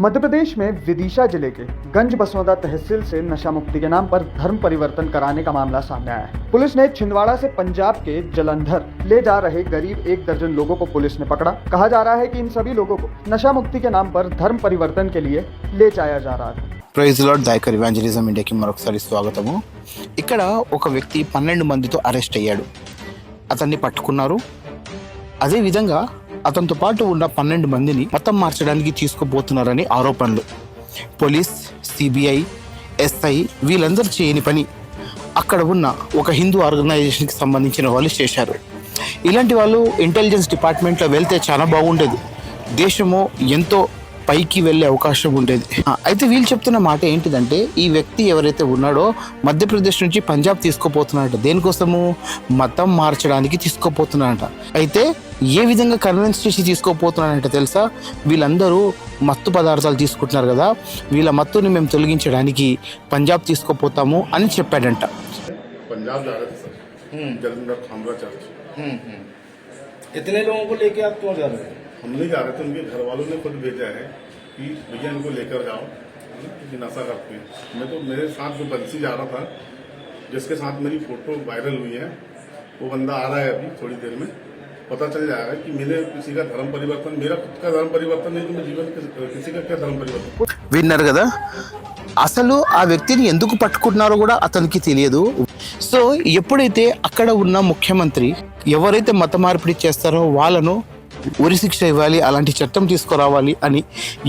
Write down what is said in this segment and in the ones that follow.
मध्य प्रदेश में विदिशा जिले के गंज बसौदा तहसील से नशा मुक्ति के नाम पर धर्म परिवर्तन कराने का मामला सामने आया है पुलिस ने छिंदवाड़ा से पंजाब के जलंधर ले जा रहे करीब एक दर्जन लोगों को पुलिस ने पकड़ा कहा जा रहा है कि इन सभी लोगों को नशा मुक्ति के नाम पर धर्म परिवर्तन के लिए ले जाया जा रहा था ప్రైజ్ లాడ్ దాయకర్ ఇవాంజలిజం ఇండియాకి మరొకసారి స్వాగతము ఇక్కడ ఒక వ్యక్తి పన్నెండు మందితో అరెస్ట్ అయ్యాడు అతన్ని పట్టుకున్నారు అదేవిధంగా అతనితో పాటు ఉన్న పన్నెండు మందిని మతం మార్చడానికి తీసుకుపోతున్నారని ఆరోపణలు. పోలీస్ సిబిఐ ఎస్ఐ వీళ్ళందరూ చేయని పని. అక్కడ ఉన్న ఒక హిందూ ఆర్గనైజేషన్కి సంబంధించిన వాళ్ళు చేశారు. ఇలాంటి వాళ్ళు ఇంటెలిజెన్స్ డిపార్ట్మెంట్లో వెళ్తే చాలా బాగుండేది. దేశము ఎంతో పైకి వెళ్ళే అవకాశం ఉండేది. అయితే వీళ్ళు చెప్తున్న మాట ఏంటిదంటే ఈ వ్యక్తి ఎవరైతే ఉన్నాడో మధ్యప్రదేశ్ నుంచి పంజాబ్ తీసుకోపోతున్నాడట. దేనికోసము? మతం మార్చడానికి తీసుకోపోతున్నాడట. అయితే ఏ విధంగా కన్విన్స్ చేసి తీసుకోపోతున్నాడంటే తెలుసా వీళ్ళందరూ మత్తు పదార్థాలు తీసుకుంటున్నారు కదా వీళ్ళ మత్తుని మేము తొలగించడానికి పంజాబ్ తీసుకుపోతాము అని చెప్పాడంట पंजाब जा रहे थे सर जलंधर खामरा चर्च इतने लोगों को लेके आप क्यों जा रहे हैं हम नहीं जा रहे थे उनके घर वालों ने खुद भेजा है कि भैया इनको लेकर जाओ क्योंकि नशा करते हैं मैं तो मेरे साथ जो बंसी जा रहा था जिसके साथ मेरी फोटो वायरल हुई है वो बंदा आ रहा है अभी थोड़ी देर में पता चल जाएगा कि मैंने किसी का धर्म परिवर्तन मेरा खुद का धर्म परिवर्तन नहीं तो मैं जीवन किस- किसी का क्या धर्म परिवर्तन విన్నారు కదా అసలు ఆ వ్యక్తిని ఎందుకు పట్టుకుంటున్నారో కూడా అతనికి తెలియదు సో ఎప్పుడైతే అక్కడ ఉన్న ముఖ్యమంత్రి ఎవరైతే మత మార్పిడి చేస్తారో వాళ్ళను ఉరి శిక్ష ఇవ్వాలి అలాంటి చట్టం తీసుకురావాలి అని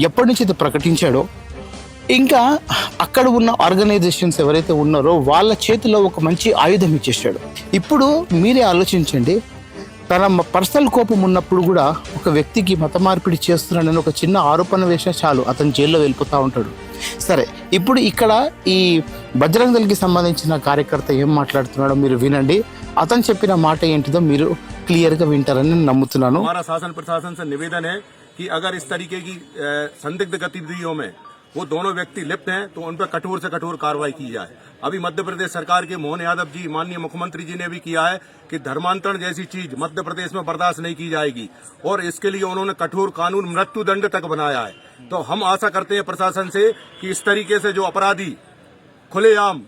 ఎప్పటి నుంచి అయితే ప్రకటించాడో ఇంకా అక్కడ ఉన్న ఆర్గనైజేషన్స్ ఎవరైతే ఉన్నారో వాళ్ళ చేతిలో ఒక మంచి ఆయుధం ఇచ్చేసాడు ఇప్పుడు మీరే ఆలోచించండి తన పర్సనల్ కోపం ఉన్నప్పుడు కూడా ఒక వ్యక్తికి మత మార్పిడి చేస్తున్నాడని ఒక చిన్న ఆరోపణ వేసినా చాలు అతను జైల్లో వెళ్ళిపోతూ ఉంటాడు సరే ఇప్పుడు ఇక్కడ ఈ బజరంగ దళకి సంబంధించిన కార్యకర్త ఏం మాట్లాడుతున్నాడో మీరు వినండి అతను చెప్పిన మాట ఏంటిదో మీరు క్లియర్గా వింటారని నేను నమ్ముతున్నాను हमारा शासन प्रशासन से निवेदन है कि अगर इस तरीके की अ, संदिग्ध गतिविधियों में वो दोनों व्यक्ति लिप्त हैं तो उन पर कठोर से कठोर कार्रवाई की जाए अभी मध्य प्रदेश सरकार के मोहन यादव जी माननीय मुख्यमंत्री जी ने भी किया है कि धर्मांतरण जैसी चीज मध्य प्रदेश में बर्दाश्त नहीं की जाएगी और इसके लिए उन्होंने कठोर कानून मृत्यु दंड तक बनाया है तो हम आशा करते हैं प्रशासन से कि इस तरीके से जो अपराधी खुलेआम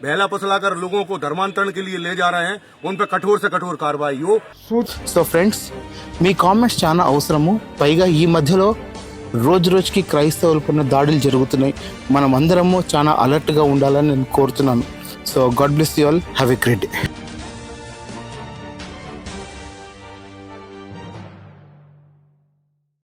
बहला फुसलाकर लोगों को धर्मांतरण के लिए ले जा रहे हैं उन पर कठोर से कठोर कार्रवाई हो సో ఫ్రెండ్స్ మీ కామెంట్స్ చాలా అవసరము పైగా ఈ మధ్యలో రోజు రోజుకి క్రైస్తవులపైన దాడులు జరుగుతున్నాయి. మనం అందరము చాలా అలర్ట్గా ఉండాలని నేను కోరుతున్నాను. So God bless you all. Have a great day.